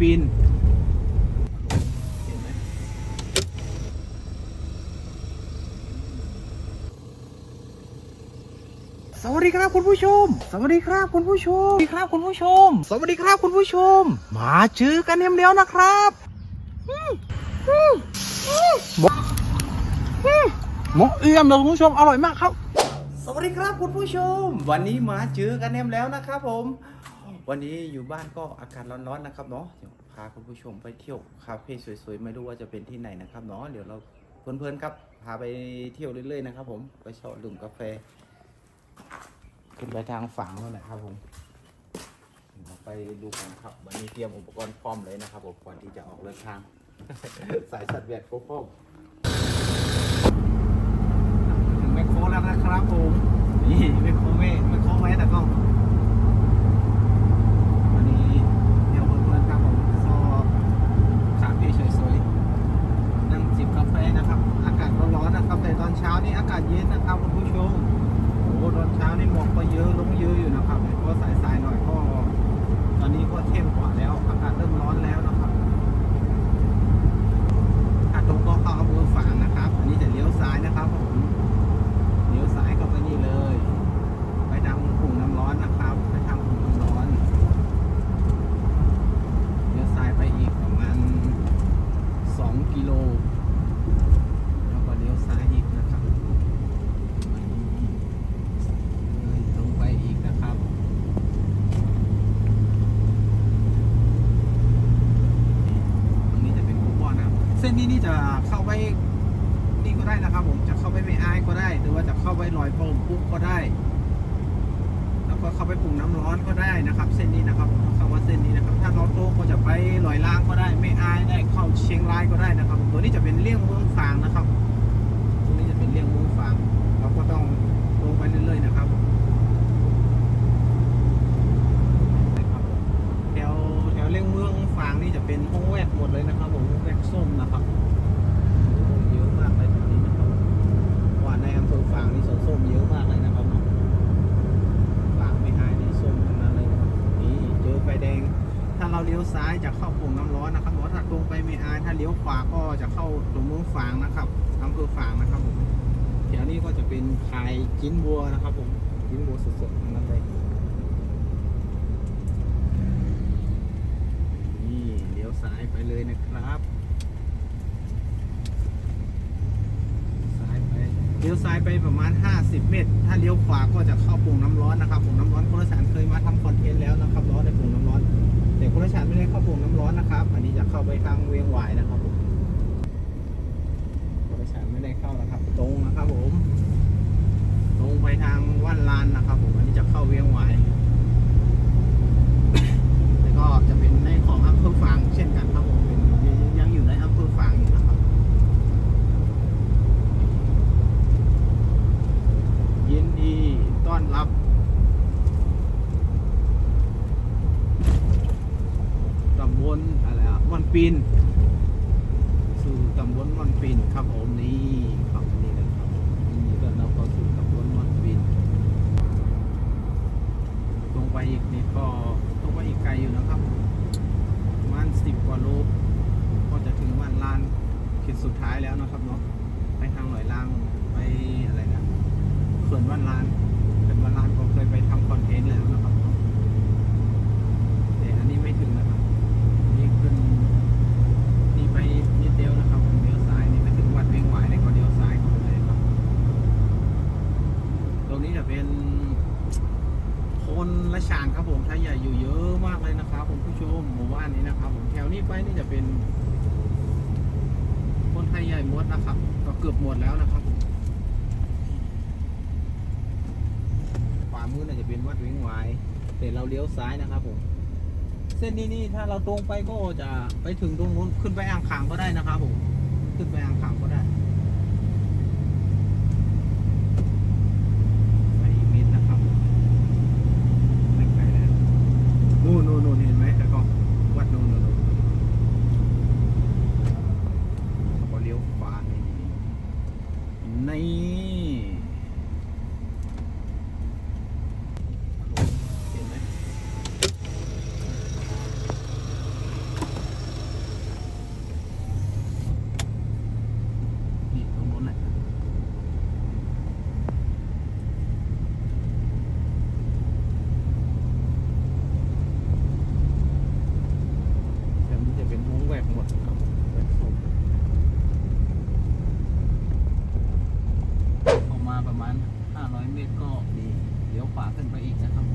ปีนสวัสดีครับคุณผู้ชม สวัสดีครับคุณผู้ชม สวัสดีครับคุณผู้ชม สวัสดีครับคุณผู้ชม มาเจอกันเอ็มเดียวนะครับอืมอืมอืมหมกอืมหมกเอี่ยมเลยคุณผู้ชมอร่อยมากครับ สวัสดีครับคุณผู้ชม วันนี้มาเจอกันเอ็มแล้วนะครับผม วันนี้อยู่บ้านก็อากาศร้อนๆนะครับเนาะเดี๋ยวพาคุณผู้ชมไปเที่ยวคาเฟ่สวยๆไม่รู้ว่าจะเป็นที่ไหนนะครับเนาะเดี๋ยวเราเพลินๆครับพาไปเที่ยวเรื่อยๆนะครับ ผมไปชาะดื่มกาแฟ ขึ้นไปทางฝั่งนั่นะครับผมไปดูกันครับ วันนี้เตรียมอุปกรณ์พร้อมเลยนะครับผมก่อนที่จะออกเดินทาง สายสัตว์เวียดครบพร้อมถึงแมคโครแล้วนะครับผมนี่แมคโครไม่แมคโครไว้แต่กล้อง วันนี้เดี๋ยวเพื่อนๆครับผมซอคาเฟ่สวยๆนั่งจิบกาแฟนะครับ อากาศร้อนๆนะครับ แต่ตอนเช้านี่อากาศเย็นนะครับคุณผู้ชมโอ้โหตอนเช้านี่หมอกก็เยอะลงเยอะอยู่นะครับเพราะสายๆหน่อยก็ ตอนนี้ก็เข้มกว่าแล้ว อากาศเริ่มร้อนแล้วนะครับถ้าตรงก็เข้าอำเภอฝางนะครับ อันนี้จะเลี้ยวซ้ายนะครับผมเลี้ยวซ้ายเข้าไปนี่เลย ไปทางปุ่งน้ำร้อนนะครับ ไปทางปุ่งน้ำร้อน เลี้ยวซ้ายไปอีกประมาณ 2 กิโล แล้วก็เลี้ยวซ้ายอีกนะครับเลยตรงไปอีกนะครับ ตรงนี้จะเป็นคูปองนะครับ เส้นนี้นี่ จะเข้าไปนี่ก็ได้นะครับ ผมจะเข้าไปไม่อายก็ได้ หรือว่าจะเข้าไปลอยโป่งปุ๊บก็ได้ แล้วก็เข้าไปปรุงน้ำร้อนก็ได้นะครับ เส้นนี้นะครับผมคำว่าเส้นนี้นะครับ ถ้าเราโตก็จะไปลอยล่างก็ได้ ไม่อายได้เข้าเชียงรายก็ได้นะครับผมตัวนี้จะเป็นเลี่ยงเมืองฝางนะครับ ตัวนี้จะเป็นเลี่ยงเมืองฝางเราก็ต้องลงไปเรื่อยๆนะครับแถวแถวเลี่ยงเมืองฝางนี่จะเป็นห้องแวกหมดเลยนะครับ ผมแวกส้มนะครับ ขวาก็จะเข้าตรงเมืองฝางนะครับอำเภอฝางนะครับผมแถวนี้ก็จะเป็นขายจิ้นบัวนะครับผมจิ้นบัวสดๆทั้งนั้นเลยนี่เลี้ยวซ้ายไปเลยนะครับซ้ายไปเลี้ยวซ้ายไปประมาณ 50 เมตร ถ้าเลี้ยวขวาก็จะเข้าโป่งน้ำร้อนนะครับโป่งน้ำร้อนคนละสารเคยมาทำคอนเทนต์แล้วนะครับร้อนในโป่งน้ำร้อนแต่คนละชาติไม่ได้เข้าโป่งน้ำร้อนนะครับ อันนี้จะเข้าไปทางเวียงหวายนะครับผมคนละชาติไม่ได้ เข้านะครับ ตรงนะครับผม ตรงไปทางว่านลานนะครับผม อันนี้จะเข้าเวียงหวาย แล้วก็จะเป็นในของอำเภอฝางเช่นกันครับผมเป็นยังอยู่ในอำเภอฝางอยู่นะครับ ยินดีต้อนรับ ตำบลอะไรอะม่อนปีนสู่ตำบลม่อนปีนครับผมนี่ครับนี่เลยครับนี่ก็เราก็สู่ตำบลม่อนปีนตรง ไปอีกนี่ก็ต้องไปอีกไกลอยู่นะครับประมาณสิบกว่าโลก็จะถึงวันลานขีดสุดท้ายแล้วนะครับเนาะไปทางหน่อยล่างไปอะไรนะเขื่อนวันลานเขื่อนวันลานก็เคยไปทำคอนเทนต์แล้วนะครับเนาะแต่อันนี้ไม่ถึงนะครับ นี่ขึ้นนี่ไปนิดเดียวนะครับผมเลี้ยวซ้ายนี่ไปถึงวัดเวียงหวายเนี่ยก็เลี้ยวซ้ายเข้าไปเลยครับ ตรงนี้จะเป็นคนละชานครับผมไทยใหญ่อยู่เยอะมากเลยนะครับผมผู้ชมหมู่บ้านนี้นะครับ ผมแถวนี้ไปนี่จะเป็น คนไทยใหญ่หมด นะครับ ก็เกือบหมดแล้วนะครับผมขวามือน่าจะเป็นวัดเวิงไวายแต่เราเลี้ยวซ้ายนะครับผม เส้นนี้นี่ถ้าเราตรงไปก็จะไปถึงตรงนู้นขึ้นไปอ่างขางก็ได้นะครับผม ขึ้นไปอ่างขางก็ได้ ประมาณ 500 เมตรก็นี่เดี๋ยวขวาขึ้นไปอีกนะครับ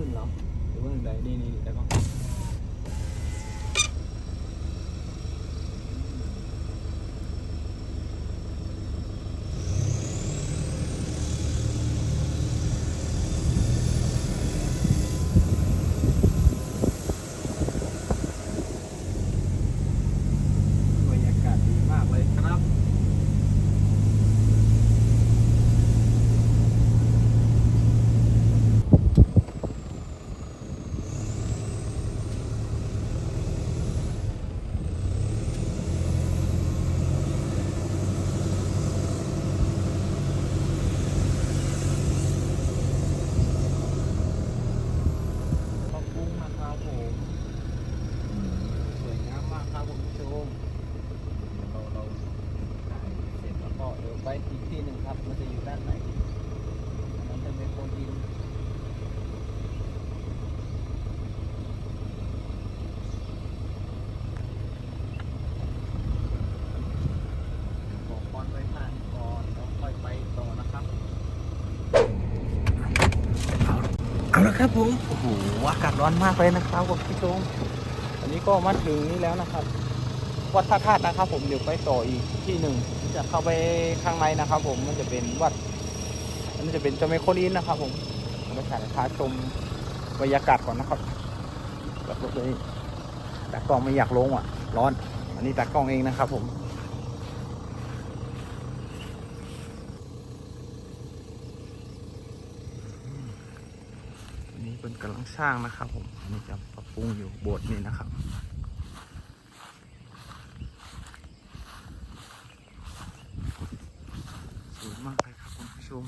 ขึ้นหรอ หรือว่าอย่างไรนี่นี่แล้วก็ บรรยากาศดีมากเลยครับ ปรับปรุงนะครับผมสวยงามมากครับคุณผู้ชมเดี๋ยวเราเราถ่ายเสร็จแล้วก็เดี๋ยวไปอีกที่หนึ่งครับมันจะอยู่ด้านไหนอันนั้นจะเป็นโคนดิน บอกก่อนไปผ่านก่อนแล้วค่อยไปต่อนะครับ เอาละ ครับผมโอ้โหอากาศร้อนมากเลยนะครับคุณผู้ชมอันนี้ก็มาถึงนี่แล้วนะครับ วัดพระธาตุนะครับ ผมเดี๋ยวไปต่ออีกที่หนึ่งจะเข้าไปข้างในนะครับ ผมมันจะเป็นวัดอันนี้จะเป็นเจ้าแม่โคลีนนะครับ ผมเราถ่ายพาชมบรรยากาศก่อนนะครับแบบรถเลยตากล้องไม่อยากลงอะ ร้อน อันนี้ตากล้องเองนะครับ ผม อันนี้ เป็นกำลังสร้างนะครับผมอันนี้จะปรับปรุงอยู่โบสถ์นี่นะครับสวยมากเลยครับคุณผู้ชม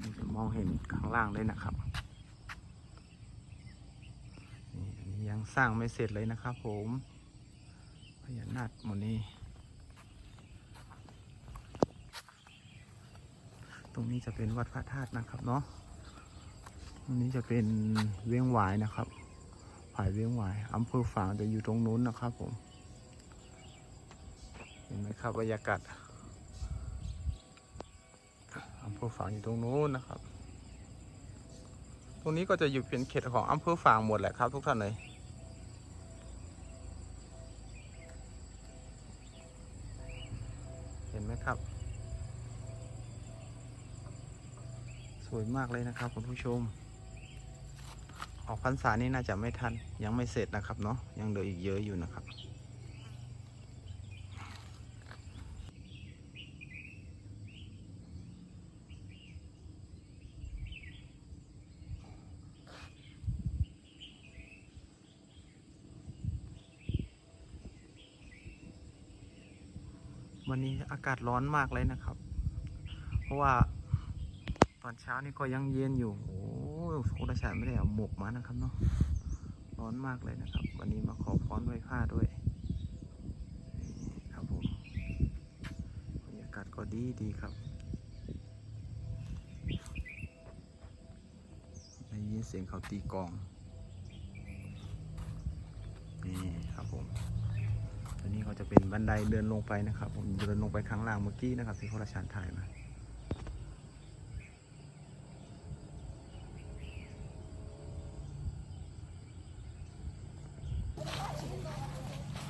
นี่จะมองเห็นข้างล่างเลยนะครับนี่ยังสร้างไม่เสร็จเลยนะครับผม ญานาคหมนี้ตรงนี้จะเป็นวัดพระธาตุนะครับเนาะตรงนี้จะเป็นเวียงหวายนะครับผายเวียงหวายอำเภอฝางจะอยู่ตรงนู้นนะครับผม เห็นไหมครับบรรยากาศอำเภอฝางอยู่ตรงนู้นนะครับ ตรงนี้ก็จะอยู่เป็นเขตของอำเภอฝางหมดแหละครับ ทุกท่านเลย เห็ นไหมครับ สวยมากเลยนะครับคุณผู้ชม ออกพรรษานี้น่าจะไม่ทันยังไม่เสร็จนะครับเนาะยังเหลืออีกเยอะอยู่นะครับ วันนี้อากาศร้อนมากเลยนะครับ เพราะว่าตอนเช้านี่ก็ยังเย็นอยู่ โอ้โคราชาไม่ได้เอาหมกมานะครับเนาะ ร้อนมากเลยนะครับ วันนี้มาขอพรไว้พระด้วย ครับผมบรรยากาศก็ดีดีครับได้ยินเสียงเขาตีกอง นี่ครับผม ตัวนี้ก็จะเป็นบันไดเดินลงไปนะครับ ผมเดินลงไปข้างล่างเมื่อกี้นะครับที่โคราชานถ่ายมา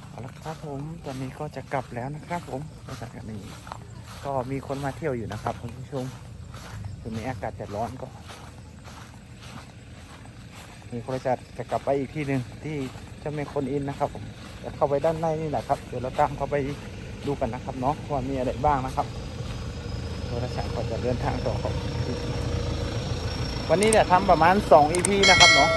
เอาละครับผมตอนนี้ก็จะกลับแล้วนะครับ ผมบรรยากนี้ก็มีคนมาเที่ยวอยู่นะครับคุณผู้ชมตอนนี้อากาศจะร้อนก็ มีคนจะจะกลับไปอีกที่หนึ่งที่เจะไม่คนอินนะครับผม จะเข้าไปด้านในนี่แหละครับ เดี๋ยวเราตามเข้าไปดูกันนะครับเนาะว่ามีอะไรบ้างนะครับโทรศัพท์ก็จะเดินทางต่อครับวันนี้เนี่ยทำประมาณ 2 EP นะครับเนาะ